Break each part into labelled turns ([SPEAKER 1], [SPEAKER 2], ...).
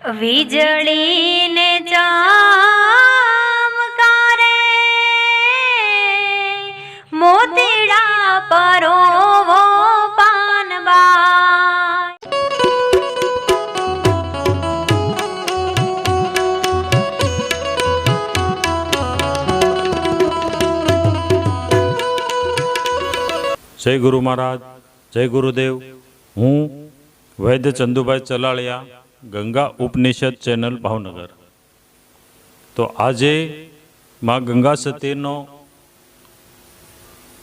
[SPEAKER 1] વીજળીને ચમકારે મોતીડા પરોવો પાનબા
[SPEAKER 2] જય ગુરુ મહારાજ જય ગુરુદેવ. હું વૈદ્ય ચંદુભાઈ ચલાળિયા ગંગા ઉપનિષદ ચેનલ ભાવનગર. તો આજે માં ગંગા સતીનો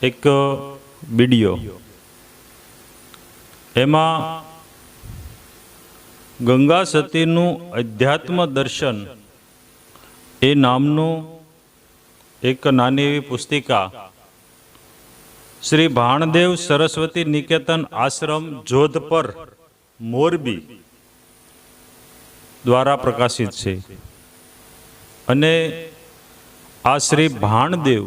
[SPEAKER 2] એક વીડિયો. એમાં ગંગા સતીનું અધ્યાત્મ દર્શન એ નામનું એક નાની એવી પુસ્તિકા. શ્રી ભાણદેવ સરસ્વતી નિકેતન આશ્રમ, જોધપર, મોરબી. દ્વારા પ્રકાશિત છે. અને આ શ્રી ભાણદેવ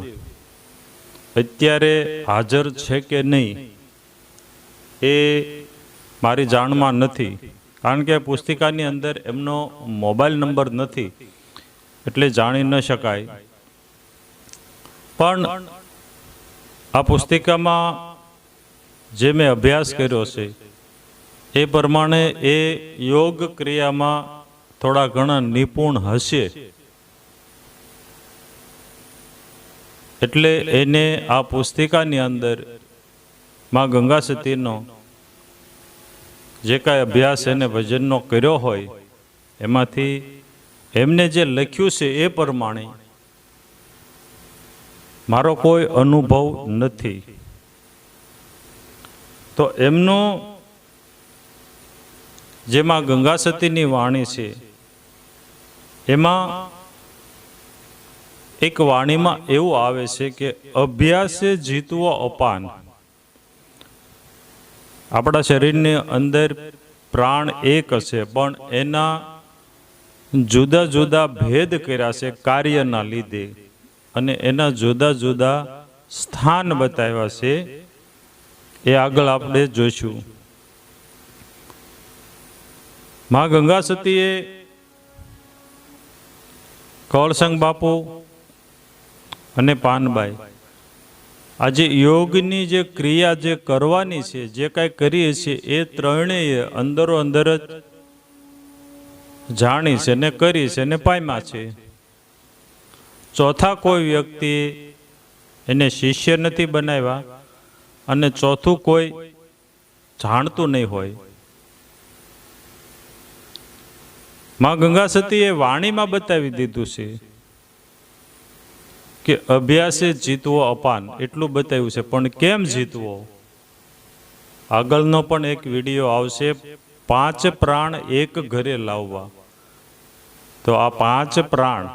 [SPEAKER 2] અત્યારે હાજર છે કે નહીં એ મારી જાણમાં નથી. કારણ કે પુસ્તિકાની અંદર એમનો મોબાઈલ નંબર નથી, એટલે જાણી ન શકાય. પણ આ પુસ્તિકામાં જે મેં અભ્યાસ કર્યો છે, એ પ્રમાણે એ યોગ ક્રિયામાં થોડા ઘણા નિપુણ હશે. એટલે એને આ પુસ્તિકાની અંદરમાં ગંગા સતીનો જે કાંઈ અભ્યાસ એને ભજનનો કર્યો હોય, એમાંથી એમને જે લખ્યું છે એ પ્રમાણે મારો કોઈ અનુભવ નથી. તો એમનો જેમાં ગંગા સતીની વાણી છે એમાં એક વાણીમાં એવું આવે છે કે અભ્યાસે જીતવો અપાન. આપણા શરીરની અંદર પ્રાણ એક હશે, પણ એના જુદા જુદા ભેદ કર્યા છે કાર્યના લીધે અને એના જુદા જુદા સ્થાન બતાવ્યા છે. એ આગળ આપણે જોઈશું. મા ગંગા સતીએ કવળસંગ બાપુ અને પાનબાઈ. આજે યોગની જે ક્રિયા જે કરવાની છે, જે કાંઈ કરીએ છીએ, એ ત્રણેય અંદરો અંદર જ જાણી છે ને કરી છે ને પામ્યા છે. ચોથા કોઈ વ્યક્તિ એને શિષ્ય નથી બનાવ્યા અને ચોથું કોઈ જાણતું નહીં હોય. માં ગંગા સતીએ વાણીમાં બતાવી દીધું છે કે અભ્યાસે જીતવો અપાન, એટલું બતાવ્યું છે. પણ કેમ જીતવો? આગળનો પણ એક વીડિયો આવશે, પાંચ પ્રાણ એક ઘરે લાવવા. તો આ પાંચ પ્રાણ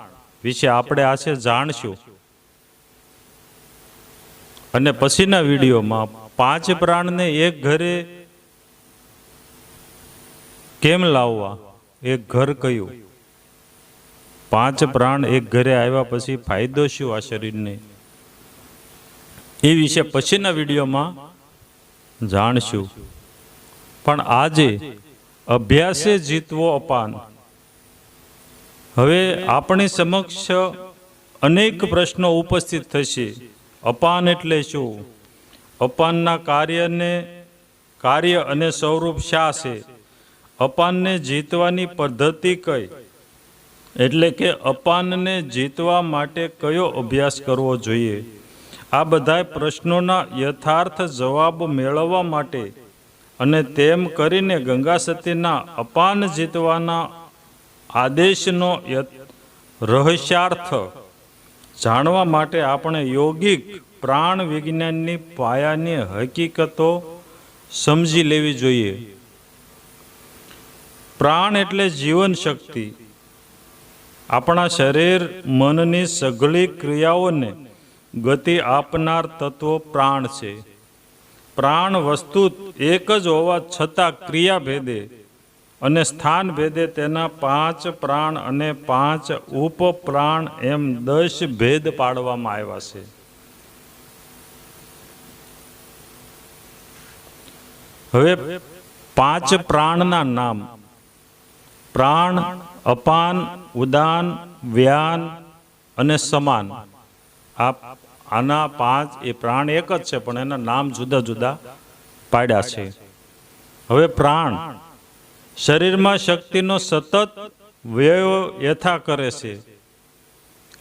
[SPEAKER 2] વિશે આપણે આશે જાણશું. અને પછીના વિડીયોમાં પાંચ પ્રાણને એક ઘરે કેમ લાવવા? એક ઘર કયું? પાંચ પ્રાણ એક ઘરે આવ્યા પછી ફાયદો શું આ શરીરને? એ વિશે પછીના વિડીયોમાં જાણશું. પણ આજે અભ્યાસે જીતવો અપાન. હવે આપણી સમક્ષ અનેક પ્રશ્નો ઉપસ્થિત થશે. અપાન એટલે શું? અપાનના કાર્યને કાર્ય અને સ્વરૂપ શા છે? અપાનને જીતવાની પદ્ધતિ કઈ? એટલે કે અપાનને જીતવા માટે કયો અભ્યાસ કરવો જોઈએ? આ બધા પ્રશ્નોના યથાર્થ જવાબ મેળવવા માટે અને તેમ કરીને ગંગા સતીના અપાન જીતવાના આદેશનો રહસ્યાર્થ જાણવા માટે આપણે યોગિક પ્રાણ વિજ્ઞાનની પાયાની હકીકતો સમજી લેવી જોઈએ. પ્રાણ એટલે જીવન શક્તિ. આપણા શરીર, મનની સઘળી ક્રિયાઓને ગતિ આપનાર તત્વો પ્રાણ છે. પ્રાણ વસ્તુ એક જ હોવા છતાં ક્રિયા ભેદે અને સ્થાન ભેદે તેના પાંચ પ્રાણ અને પાંચ ઉપપ્રાણ એમ દસ ભેદ પાડવામાં આવ્યા છે. હવે પાંચ પ્રાણના નામ. પ્રાણ, અપાન, ઉદાન, વ્યાન અને સમાન. આ આના પાંચ, એ પ્રાણ એક જ છે, પણ એના નામ જુદા જુદા પાડ્યા છે. હવે પ્રાણ. શરીરમાં શક્તિનો સતત વ્યય યથા કરે છે.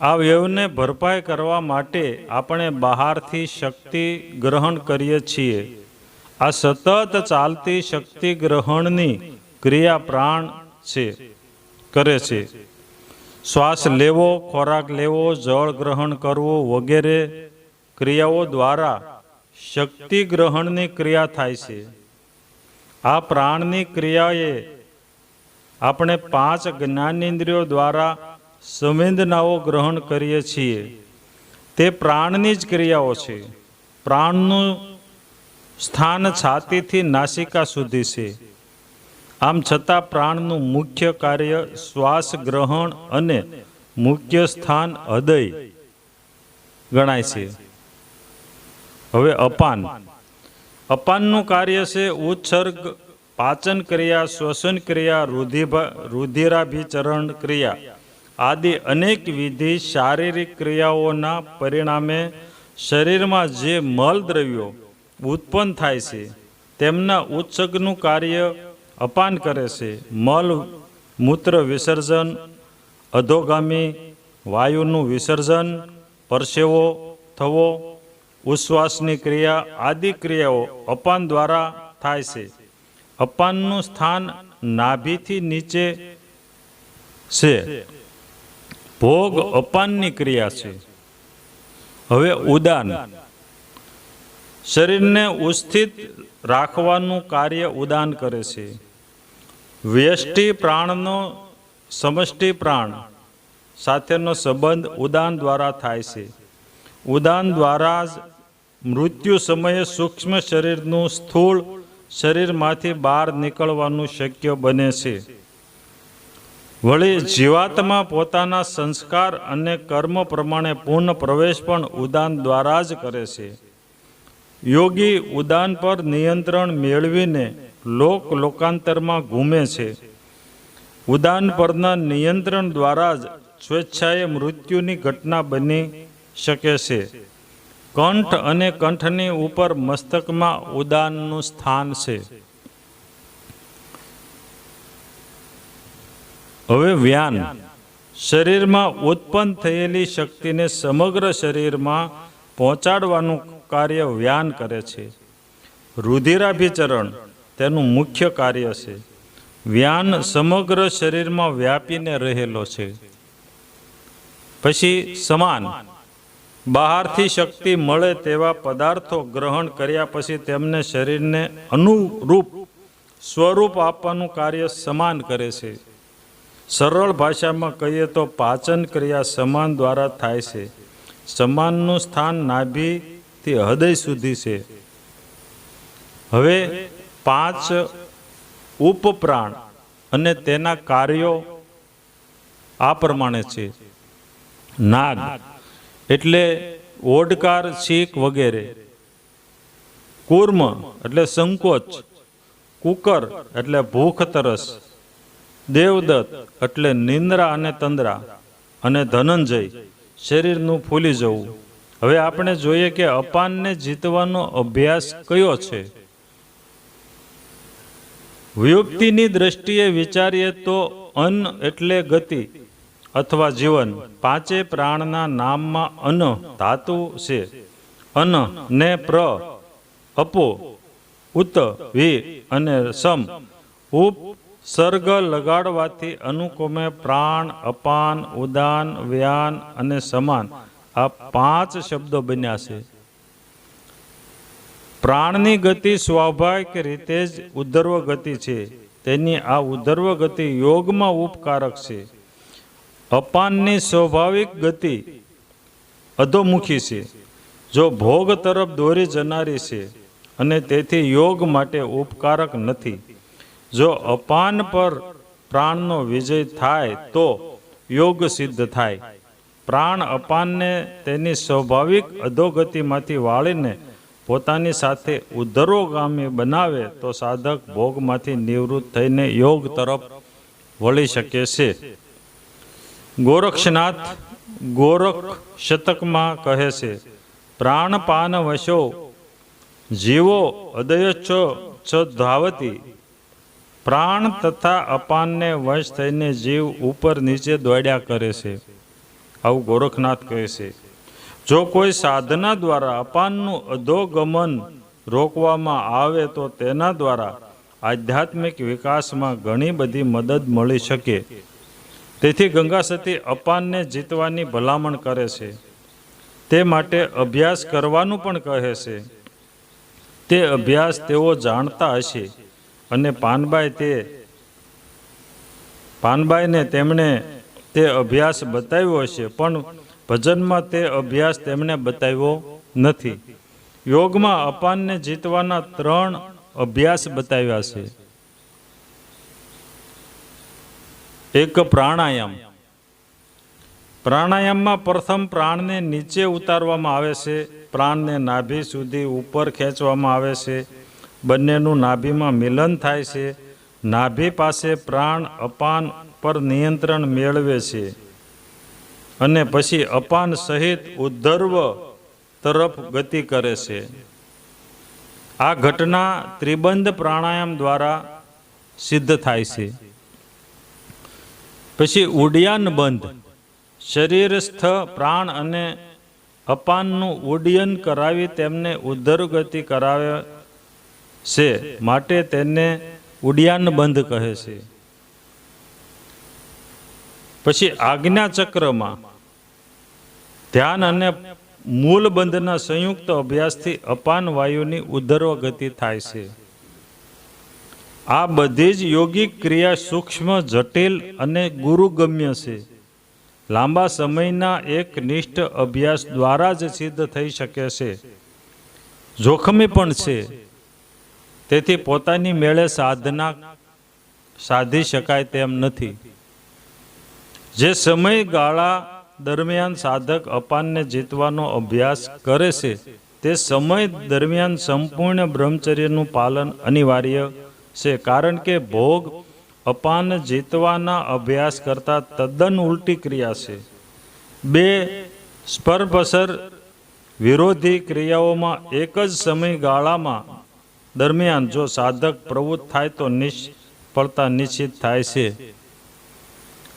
[SPEAKER 2] આ વ્યયને ભરપાઈ કરવા માટે આપણે બહારથી શક્તિ ગ્રહણ કરીએ છીએ. આ સતત ચાલતી શક્તિ ગ્રહણની ક્રિયા પ્રાણ છે, કરે છે. શ્વાસ લેવો, ખોરાક લેવો, જળ ગ્રહણ કરવું વગેરે ક્રિયાઓ દ્વારા શક્તિ ગ્રહણની ક્રિયા થાય છે. આ પ્રાણની ક્રિયાએ આપણે પાંચ જ્ઞાનેન્દ્રિયો દ્વારા સંવેદનાઓ ગ્રહણ કરીએ છીએ. તે પ્રાણની જ ક્રિયાઓ છે. પ્રાણનું સ્થાન છાતીથી નાસિકા સુધી છે. આમ છતાં પ્રાણનું મુખ્ય કાર્ય શ્વાસ ગ્રહણ અને મુખ્ય સ્થાન હૃદય ગણાય છે. હવે અપાન. અપાનનું કાર્ય છે ઉત્સર્ગ, પાચન ક્રિયા, શ્વસન ક્રિયા, રુધિભા, રુધિરાભિચરણ ક્રિયા આદિ અનેક વિધિ શારીરિક ક્રિયાઓના પરિણામે શરીરમાં જે મલ દ્રવ્યો ઉત્પન્ન થાય છે, તેમના ઉત્સર્ગનું કાર્ય અપાન કરે છે. મલ, મૂત્ર વિસર્જન, અધોગામી, વાયુનું વિસર્જન, પરસેવો, થવો, ઉશ્વાસની ક્રિયા આદિ ક્રિયાઓ અપાન દ્વારા થાય છે. અપાનનું સ્થાન નાભીથી નીચે છે. ભોગ અપાનની ક્રિયા છે. હવે ઉદાન. શરીરને ઉસ્થિત રાખવાનું કાર્ય ઉદાન કરે છે. વ્યષ્ટિ પ્રાણનો સમષ્ટિ પ્રાણ સાથેનો સંબંધ ઉદાન દ્વારા થાય છે. ઉદાન દ્વારા જ મૃત્યુ સમયે સૂક્ષ્મ શરીરનું સ્થૂળ શરીરમાંથી બહાર નીકળવાનું શક્ય બને છે. વળી જીવાત્મા પોતાના સંસ્કાર અને કર્મ પ્રમાણે પૂર્ણ પ્રવેશ પણ ઉદાન દ્વારા જ કરે છે. યોગી ઉદાન પર નિયંત્રણ મેળવીને લોક લોકાંતરમાં ઘૂમે છે. ઉદાન પરના નિયંત્રણ દ્વારા જ સ્વેચ્છાએ મૃત્યુની ઘટના બની શકે છે. કંઠ અને કંઠની ઉપર મસ્તકમાં ઉદાનનું સ્થાન છે. હવે વ્યાન. શરીરમાં ઉત્પન્ન થયેલી શક્તિને સમગ્ર શરીરમાં પહોંચાડવાનું કાર્ય વ્યાન કરે છે. રુધિરાભિચરણ. તેનું મુખ્ય કાર્ય છે. વ્યાન સમગ્ર શરીરમાં વ્યાપીને રહેલો છે. પછી સમાન. બહારથી શક્તિ મળે તેવા પદાર્થો ગ્રહણ કર્યા પછી તેમને શરીરને અનુરૂપ સ્વરૂપ આપવાનું કાર્ય સમાન કરે છે. સરળ ભાષામાં કહીએ તો પાચન ક્રિયા સમાન દ્વારા થાય છે. સમાનનું સ્થાન નાભીથી હૃદય સુધી છે. હવે પાંચ ઉપપ્રાણ અને તેના કાર્યો આ પ્રમાણે છે. નાગ, એટલે ઓડકાર છીક વગેરે. કુર્મ, એટલે સંકોચ. કુકર, એટલે ભૂખ, તરસ. દેવદત્ત, એટલે નિંદ્રા અને તંદ્રા. અને ધનંજય, શરીરનું ફૂલી જવું. હવે આપણે જોઈએ કે અપાનને જીતવાનો અભ્યાસ કયો છે. વ્યુક્તિની દ્રષ્ટિએ વિચારીએ તો અન્ન એટલે ગતિ અથવા જીવન. પાંચે પ્રાણના નામમાં અન્ન ધાતુ છે. અન્ન ને પ્ર, અપો, ઉત, વિ અને સમ. ઉપ, સર્ગ લગાડવાથી અનુક્રમે પ્રાણ, અપાન, ઉદાન, વ્યાન અને સમાન. આ પાંચ શબ્દો બન્યા છે. પ્રાણની ગતિ સ્વાભાવિક રીતે જ ઉદ્ધર્વ ગતિ છે. તેની આ ઉદ્ધર્વ ગતિ યોગમાં ઉપકારક છે. અપાનની સ્વાભાવિક ગતિ અધોમુખી છે. જો ભોગ તરફ દોરી જનારી છે અને તેથી યોગ માટે ઉપકારક નથી. જો અપાન પર પ્રાણનો વિજય થાય તો યોગ સિદ્ધ થાય. પ્રાણ અપાનને તેની સ્વાભાવિક અધોગતિમાંથી વાળીને પોતાની સાથે ઉદ્ધરોગામી બનાવે તો સાધક ભોગમાંથી નિવૃત્ત થઈને યોગ તરફ વળી શકે છે. ગોરક્ષનાથ ગોરખ શતકમાં કહે છે પ્રાણપાન વશો જીવો અદયચ્છ ચ ધાવતી. પ્રાણ તથા અપાનને વશ થઈને જીવ ઉપર નીચે દોડ્યા કરે છે. આવું ગોરખનાથ કહે છે. જો કોઈ સાધના દ્વારા અપાનનું અધોગમન રોકવામાં આવે તો તેના દ્વારા આધ્યાત્મિક વિકાસમાં ઘણી બધી મદદ મળી શકે. તેથી ગંગા સતી અપાનને જીતવાની ભલામણ કરે છે. તે માટે અભ્યાસ કરવાનું પણ કહે છે. તે અભ્યાસ તેઓ જાણતા હશે અને પાનબાઈ તે પાનબાઈને તેમણે તે અભ્યાસ બતાવ્યો હશે, પણ ભજનમાં તે અભ્યાસ તેમણે બતાવ્યો નથી. યોગમાં અપાનને જીતવાના ત્રણ અભ્યાસ બતાવ્યા છે. એક પ્રાણાયામ. પ્રાણાયામમાં પ્રથમ પ્રાણને નીચે ઉતારવામાં આવે છે, પ્રાણને નાભી સુધી ઉપર ખેંચવામાં આવે છે, બંનેનું નાભીમાં મિલન થાય છે, નાભી પાસે પ્રાણ અપાન પર નિયંત્રણ મેળવે છે. અને પછી અપાન સહિત ઉદ્ધર્વ તરફ ગતિ કરે છે. આ ઘટના ત્રિબંધ પ્રાણાયામ દ્વારા સિદ્ધ થાય છે. પછી ઉડ્યાન બંધ. શરીરસ્થ પ્રાણ અને અપાનનું ઉડ્ડયન કરાવી તેમને ઉદ્ધર ગતિ કરાવે છે, માટે તેને ઉડ્યાન બંધ કહે છે. પછી આજ્ઞા ચક્રમાં ધ્યાન અને મૂળ બંધના સંયુક્ત અભ્યાસથી અપાન વાયુની ઉદ્ધર્વ ગતિ થાય છે. આ બધી જ યોગિક ક્રિયા સૂક્ષ્મ, જટિલ અને ગુરુગમ્ય છે. લાંબા સમયના એક નિષ્ઠ અભ્યાસ દ્વારા જ સિદ્ધ થઈ શકે છે. જોખમી પણ છે. તેથી પોતાની મેળે સાધના સાધી શકાય તેમ નથી. જે સમયગાળા દરમિયાન સાધક અપાનને જીતવાનો અભ્યાસ કરે છે, તે સમય દરમિયાન સંપૂર્ણ બ્રહ્મચર્યનું પાલન અનિવાર્ય છે, કારણ કે ભોગ અપાન જીતવાના અભ્યાસ કરતાં તદ્દન ઉલટી ક્રિયા છે. બે, સ્પર્ભસર વિરોધી ક્રિયાઓમાં એક જ સમયગાળામાં દરમિયાન જો સાધક પ્રવૃત્ત થાય તો નિષ્ફળતા નિશ્ચિત થાય છે.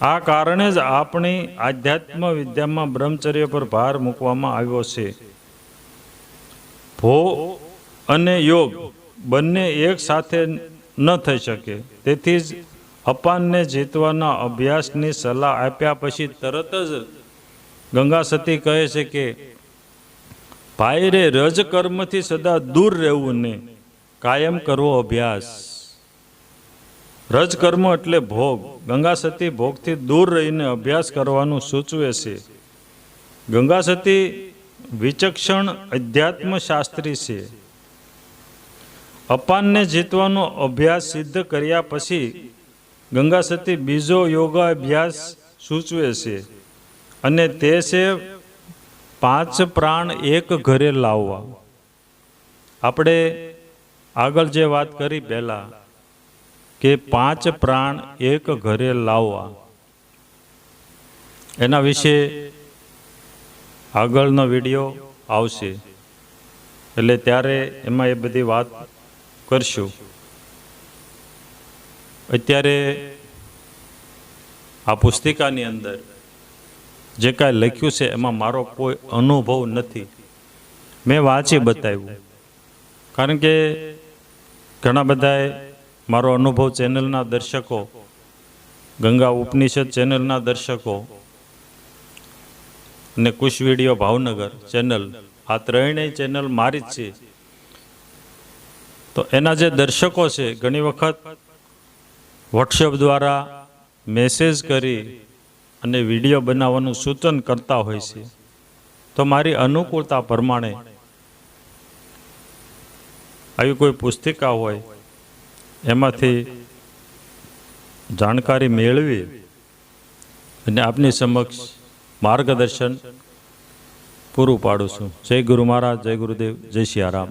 [SPEAKER 2] આ કારણે જ આપણી આધ્યાત્મ વિદ્યામાં બ્રહ્મચર્ય પર ભાર મૂકવામાં આવ્યો છે. ભો અને યોગ બંને એક સાથે ન થઈ શકે. તેથી જ અપાનને જીતવાના અભ્યાસની સલાહ આપ્યા પછી તરત જ ગંગા સતી કહે છે કે, ભાઈ રે, રજ કર્મથી સદા દૂર રહેવું ને કાયમ કરવો અભ્યાસ. રજકર્મ એટલે ભોગ. ગંગા સતી ભોગથી દૂર રહીને અભ્યાસ કરવાનું સૂચવે છે. ગંગા સતી વિચક્ષણ અધ્યાત્મ શાસ્ત્રી છે. અપાનને જીતવાનો અભ્યાસ સિદ્ધ કર્યા પછી ગંગા સતી બીજો યોગાભ્યાસ સૂચવે છે અને તે છે પાંચ પ્રાણ એક ઘરે લાવવા. આપણે આગળ જે વાત કરી પહેલાં કે પાંચ પ્રાણ એક ઘરે લાવવા. એના વિશે આગળનો વીડિયો આવશે. એટલે ત્યારે એમાં એ બધી વાત કરશું. અત્યારે આ પુસ્તિકાની અંદર જે કાંઈ લખ્યું છે, એમાં મારો કોઈ અનુભવ નથી. મેં વાંચી બતાવ્યું. કારણ કે ઘણા બધાએ મારો અનુભવ ચેનલના દર્શકો, ગંગા ઉપનિષદ ચેનલના દર્શકો અને કુશ વીડિયો ભાવનગર ચેનલ, આ ત્રણેય ચેનલ મારી જ છે. તો એના જે દર્શકો છે, ઘણી વખત વોટ્સએપ દ્વારા મેસેજ કરી અને વીડિયો બનાવવાનું સૂચન કરતા હોય છે. તો મારી અનુકૂળતા પ્રમાણે આવી કોઈ પુસ્તિકા હોય એમાંથી જાણકારી મેળવી અને આપની સમક્ષ માર્ગદર્શન પૂરું પાડું છું. જય ગુરુ મહારાજ, જય ગુરુદેવ, જય સિયારામ